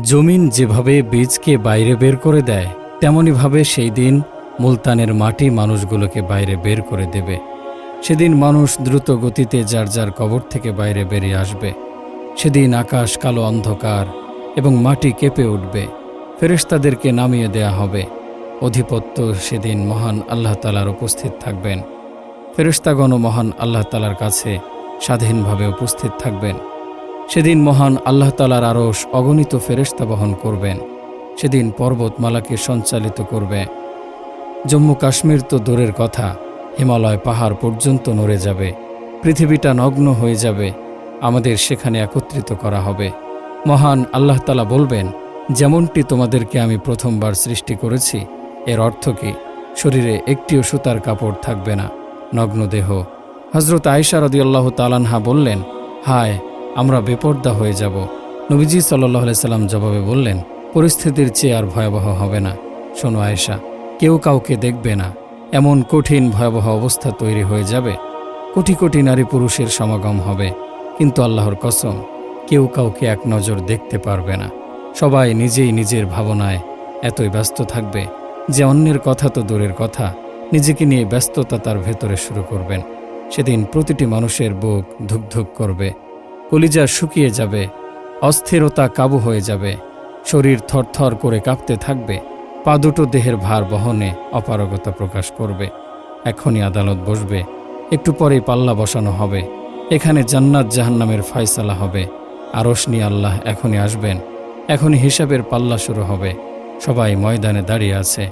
জমিন যেভাবে বীজকে বাইরে বের করে দেয় তেমনইভাবে সেই দিন মুলতানের মাটি মানুষগুলোকে বাইরে বের করে দেবে। সেদিন মানুষ দ্রুত গতিতে যার যার কবর থেকে বাইরে বেরিয়ে আসবে। সেদিন আকাশ কালো অন্ধকার এবং মাটি কেঁপে উঠবে। ফেরেশতাদেরকে নামিয়ে দেয়া হবে। অধিপত্য সেদিন মহান আল্লাহ তালার উপস্থিত থাকবেন। ফেরেশতাগণও মহান আল্লাহ তালার কাছে স্বাধীনভাবে উপস্থিত থাকবেন। সেদিন মহান আল্লাহ তালার আরশ অগণিত ফেরেশতা বহন করবেন। সেদিন পর্বতমালাকে সঞ্চালিত করবে। জম্মু কাশ্মীর তো দূরের কথা, হিমালয় পাহাড় পর্যন্ত নড়ে যাবে। পৃথিবীটা নগ্ন হয়ে যাবে, আমাদের সেখানে একত্রিত করা হবে। মহান আল্লাহ তালা বলবেন, যেমনটি তোমাদেরকে আমি প্রথমবার সৃষ্টি করেছি, এর অর্থ কি? শরীরে একটিও সুতার কাপড় থাকবে না, নগ্ন দেহ। হজরত আয়সা রদিয়াল্লাহ তালানহা বললেন, হায় আমরা বেপর্দা হয়ে যাব। নবীজি সাল্লাহ সাল্লাম জবাবে বললেন, পরিস্থিতির চেয়ে আর ভয়াবহ হবে না। শোনো আয়েশা, কেউ কাউকে দেখবে না। এমন কঠিন ভয়াবহ অবস্থা তৈরি হয়ে যাবে। কোটি কোটি নারী পুরুষের সমাগম হবে। কিন্তু আল্লাহর কসম, কেউ কাউকে এক নজর দেখতে পারবে না। সবাই নিজেই নিজের ভাবনায় এতই ব্যস্ত থাকবে যে অন্যের কথা তো দূরের কথা। নিজেকে নিয়ে ব্যস্ততা তার ভেতরে শুরু করবেন। সেদিন প্রতিটি মানুষের বুক ধুকধুক করবে। কলিজা শুকিয়ে যাবে, অস্থিরতা কাবু হয়ে যাবে, শরীর থরথর করে কাঁপতে থাকবে, পা দুটো দেহের ভার বহনে অপারগতা প্রকাশ করবে। এখনই আদালত বসবে, একটু পরেই পাল্লা বসানো হবে, এখানে জান্নাত জাহান্নামের ফয়সালা হবে, আরশ নিয়ে আল্লাহ এখনই আসবেন, এখনই হিসাবের পাল্লা শুরু হবে, সবাই ময়দানে দাঁড়িয়ে আছে,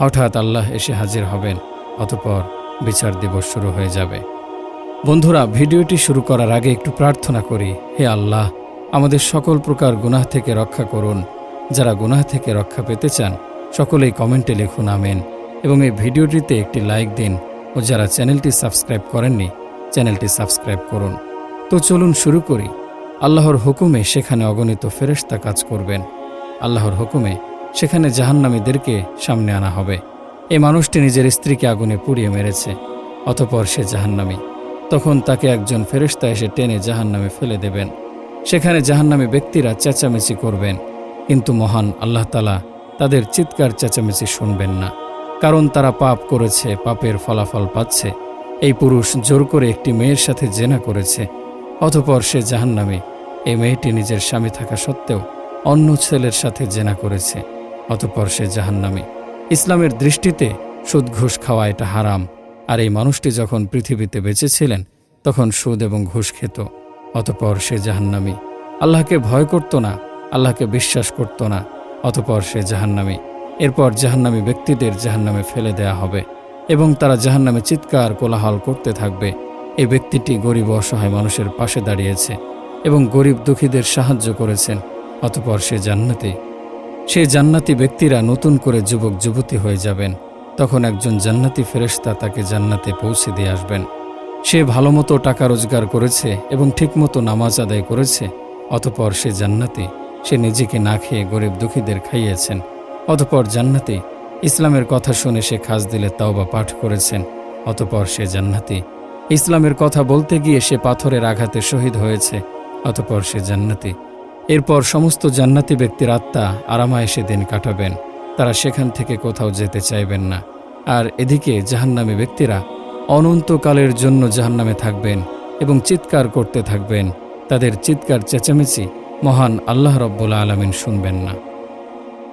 হঠাৎ আল্লাহ এসে হাজির হবেন, অতপর বিচার দিবস শুরু হয়ে যাবে। বন্ধুরা, ভিডিওটি শুরু করার আগে একটু প্রার্থনা করি, হে আল্লাহ, আমাদের সকল প্রকার গুনাহ থেকে রক্ষা করুন। যারা গুনাহ থেকে রক্ষা পেতে চান, সকলেই কমেন্টে লিখুন, আমেন। এবং এই ভিডিওটিতে একটি লাইক দিন ও যারা চ্যানেলটি সাবস্ক্রাইব করেননি, চ্যানেলটি সাবস্ক্রাইব করুন। তো চলুন শুরু করি। আল্লাহর হুকুমে সেখানে অগণিত ফেরেশতা কাজ করবেন। আল্লাহর হুকুমে সেখানে জাহান্নামীদেরকে সামনে আনা হবে। এই মানুষটি নিজের স্ত্রীকে আগুনে পুড়িয়ে মেরেছে, অতপর সে জাহান্নামী। তখন তাকে একজন ফেরেশতা এসে টেনে জাহান্নামে ফেলে দেবেন। সেখানে জাহান্নামী ব্যক্তিরা চেঁচামেচি করবেন। কিন্তু মহান আল্লাহ তালা তাদের চিৎকার চেঁচামেচি শুনবেন না। কারণ তারা পাপ করেছে, পাপের ফলাফল পাচ্ছে। এই পুরুষ জোর করে একটি মেয়ের সাথে জেনা করেছে। অতপর সে জাহান্নামে এই মেয়েটি নিজের স্বামী থাকা সত্ত্বেও অন্য ছেলের সাথে জেনা করেছে। অতপর সে জাহান্নামী। ইসলামের দৃষ্টিতে সুদ ঘুষ খাওয়া এটা হারাম। আর এই মানুষটি যখন পৃথিবীতে বেঁচে ছিলেন তখন সুদ এবং ঘুষ খেত। অতপর সে জাহান্নামি। আল্লাহকে ভয় করত না, আল্লাহকে বিশ্বাস করত না, অতপর সে জাহান্নামি। এরপর জাহান্নামি ব্যক্তিদের জাহান্নামে ফেলে দেয়া হবে এবং তারা জাহান্নামে চিৎকার, কোলাহল করতে থাকবে। এই ব্যক্তিটি গরিব অসহায় মানুষের পাশে দাঁড়িয়েছে এবং গরিব দুঃখীদের সাহায্য করেছেন। অতপর সে জান্নাতি। সেই জান্নাতি ব্যক্তিরা নতুন করে যুবক যুবতী হয়ে যাবেন। তখন একজন জান্নাতি ফেরেশতা তাকে জান্নাতে পৌঁছে দিয়ে আসবেন। সে ভালোমতো টাকা রোজগার করেছে এবং ঠিকমতো নামাজ আদায় করেছে, অতপর সে জান্নাতি, সে নিজেকে না খেয়ে গরিব দুঃখীদের খাইয়েছেন। অতপর জান্নাতি, ইসলামের কথা শুনে সে খাস দিলে তাওবা পাঠ করেছেন। অতপর সে জান্নাতি, ইসলামের কথা বলতে গিয়ে সে পাথরের আঘাতে শহীদ হয়েছে। অতপর সে জান্নাতি, এরপর সমস্ত জান্নাতি ব্যক্তির আত্মা আরামায় সে দিন কাটাবেন। তারা সেখান থেকে কোথাও যেতে চাইবেন না। আর এদিকে জাহান্নামী ব্যক্তিরা অনন্তকালের জন্য জাহান্নামে থাকবেন এবং চিৎকার করতে থাকবেন। তাদের চিৎকার চেঁচামেচি মহান আল্লাহ রব্বুল আলমিন শুনবেন না।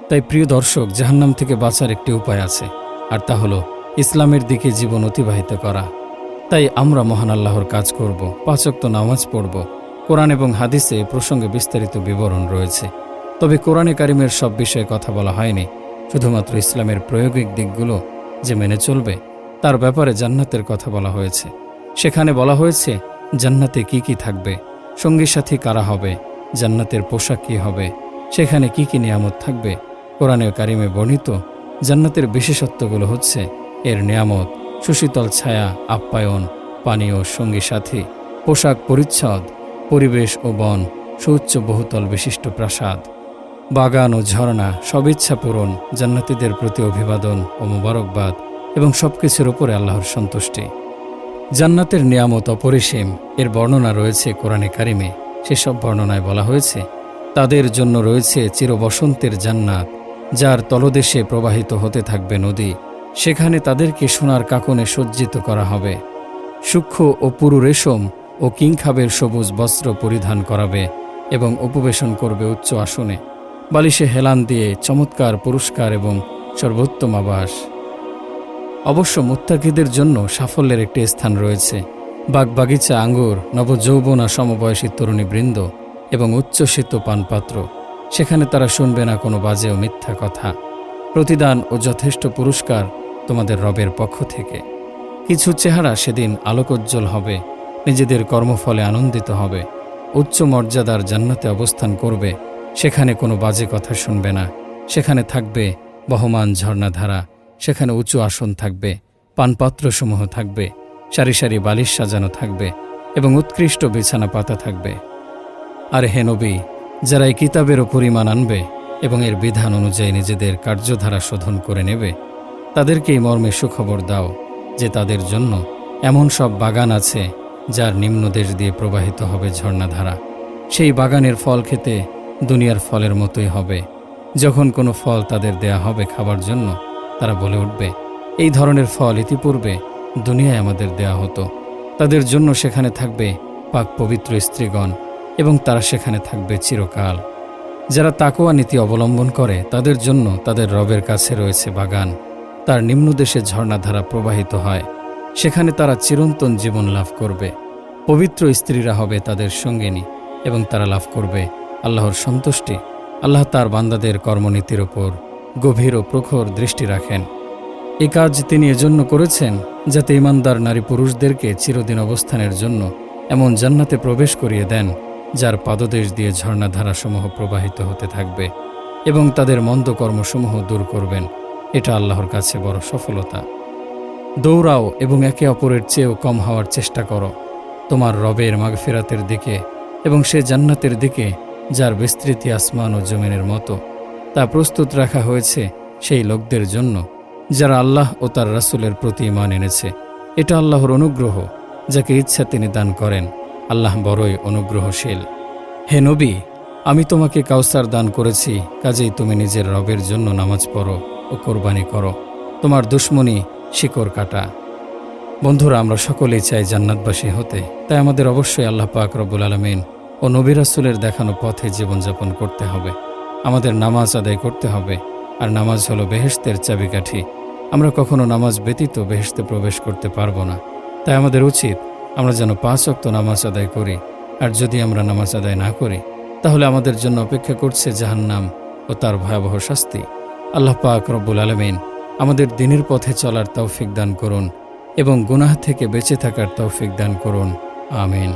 তাই প্রিয় দর্শক, জাহান্নাম থেকে বাঁচার একটি উপায় আছে, আর তা হলো ইসলামের দিকে জীবন অতিবাহিত করা। তাই আমরা মহান আল্লাহর কাজ করব পাঁচক্ত নামাজ পড়ব। কোরআন এবং হাদিসে প্রসঙ্গে বিস্তারিত বিবরণ রয়েছে। তবে কোরআনে কারিমের সব বিষয়ে কথা বলা হয়নি। শুধুমাত্র ইসলামের প্রয়োগিক দিকগুলো যে মেনে চলবে, তার ব্যাপারে জান্নাতের কথা বলা হয়েছে। সেখানে বলা হয়েছে, জান্নাতে কি কি থাকবে? সঙ্গী সাথী কারা হবে? জান্নাতের পোশাক কী হবে? সেখানে কি কি নিয়ামত থাকবে? কোরআনে কারিমে বর্ণিত, জান্নাতের বিশেষত্বগুলো হচ্ছে, এর নিয়ামত, সুশীতল ছায়া, আপ্যায়ন, পানীয়, সঙ্গী সাথী, পোশাক পরিচ্ছদ, পরিবেশ ও বন, সুউচ্চ বহুতল বিশিষ্ট প্রাসাদ। বাগান ও ঝর্ণা সবিচ্ছা পূরণ, জান্নাতীদের প্রতি অভিবাদন ও মোবারকবাদ এবং সবকিছুর উপরে আল্লাহর সন্তুষ্টি। জান্নাতের নিয়ামত অপরিসীম, এর বর্ণনা রয়েছে কোরআনে কারিমে। সেসব বর্ণনায় বলা হয়েছে, তাদের জন্য রয়েছে চিরবসন্তের জান্নাত, যার তলদেশে প্রবাহিত হতে থাকবে নদী। সেখানে তাদেরকে সোনার কাকনে সজ্জিত করা হবে। সূক্ষ্ম ও পুরু রেশম ও কিংখাবের সবুজ বস্ত্র পরিধান করাবে এবং উপবেশন করবে উচ্চ আসনে। বালিশে হেলান দিয়ে চমৎকার পুরস্কার এবং সর্বোত্তম আবাস। অবশ্য মুত্তাকিদের জন্য সাফল্যের একটি স্থান রয়েছে। বাগবাগিচা আঙ্গুর, নবযৌবনা সমবয়সী তরুণী বৃন্দ এবং উচ্চশীত পানপাত্র। সেখানে তারা শুনবে না কোনো বাজে ও মিথ্যা কথা। প্রতিদান ও যথেষ্ট পুরস্কার তোমাদের রবের পক্ষ থেকে। কিছু চেহারা সেদিন আলোকোজ্জ্বল হবে, নিজেদের কর্মফলে আনন্দিত হবে, উচ্চ মর্যাদার জান্নাতে অবস্থান করবে সেখানে কোনো বাজে কথা শুনবে না। সেখানে থাকবে বহমান ঝর্ণাধারা। সেখানে উঁচু আসন থাকবে, পানপাত্রসমূহ থাকবে, সারি সারি বালিশ সাজানো থাকবে এবং উৎকৃষ্ট বিছানা পাতা থাকবে। আর হে নবী, যারা এই কিতাবেরও পরিমাণ আনবে এবং এর বিধান অনুযায়ী নিজেদের কার্যধারা শোধন করে নেবে, তাদেরকে এই মর্মে সুখবর দাও যে তাদের জন্য এমন সব বাগান আছে যার নিম্নদেশ দিয়ে প্রবাহিত হবে ঝর্ণাধারা। সেই বাগানের ফল খেতে দুনিয়ার ফলের মতোই হবে। যখন কোনো ফল তাদের দেয়া হবে খাবার জন্য, তারা বলে উঠবে, এই ধরনের ফল ইতিপূর্বে দুনিয়ায় আমাদের দেয়া হতো। তাদের জন্য সেখানে থাকবে পাক পবিত্র স্ত্রীগণ এবং তারা সেখানে থাকবে চিরকাল। যারা তাকোয়া নীতি অবলম্বন করে, তাদের জন্য তাদের রবের কাছে রয়েছে বাগান। তার নিম্ন নিম্নদেশে ঝর্ণাধারা প্রবাহিত হয়। সেখানে তারা চিরন্তন জীবন লাভ করবে। পবিত্র স্ত্রীরা হবে তাদের সঙ্গিনী এবং তারা লাভ করবে আল্লাহর সন্তুষ্টি, আল্লাহ তার বান্দাদের কর্মনীতির ওপর গভীর ও প্রখর দৃষ্টি রাখেন। এ কাজ তিনি এজন্য করেছেন যাতে ইমানদার নারী পুরুষদেরকে চিরদিন অবস্থানের জন্য এমন জান্নাতে প্রবেশ করিয়ে দেন, যার পাদদেশ দিয়ে ঝর্ণাধারাসমূহ প্রবাহিত হতে থাকবে এবং তাদের মন্দ কর্মসমূহ দূর করবেন। এটা আল্লাহর কাছে বড় সফলতা। দৌড়াও এবং একে অপরের চেয়েও কম হওয়ার চেষ্টা করো। তোমার রবের মাগফিরাতের দিকে এবং সে জান্নাতের দিকে যার বিস্তৃতি আসমান ও জমিনের মতো, তা প্রস্তুত রাখা হয়েছে সেই লোকদের জন্য, যারা আল্লাহ ও তার রাসূলের প্রতি ইমান এনেছে। এটা আল্লাহর অনুগ্রহ, যাকে ইচ্ছা তিনি দান করেন। আল্লাহ বড়ই অনুগ্রহশীল। হে নবী, আমি তোমাকে কাউসার দান করেছি, কাজেই তুমি নিজের রবের জন্য নামাজ পড়ো ও কোরবানি করো। তোমার দুশ্মনী শিকড় কাটা। বন্ধুরা, আমরা সকলেই চাই জান্নাতবাসী হতে, তাই আমাদের অবশ্যই আল্লাহ পাক রব্বুল আলমিন ও নবী রাসূলের দেখানো পথে জীবনযাপন করতে হবে। আমাদের নামাজ আদায় করতে হবে। আর নামাজ হলো বেহেশতের চাবিকাঠি। আমরা কখনো নামাজ ব্যতীত বেহেশতে প্রবেশ করতে পারব না। তাই আমাদের উচিত আমরা যেন পাঁচ অক্ত নামাজ আদায় করি। আর যদি আমরা নামাজ আদায় না করি, তাহলে আমাদের জন্য অপেক্ষা করছে জাহান্নাম ও তার ভয়াবহ শাস্তি। আল্লাহ পাক রব্বুল আলমিন আমাদের দিনের পথে চলার তৌফিক দান করুন এবং গুনাহ থেকে বেঁচে থাকার তৌফিক দান করুন। আমিন।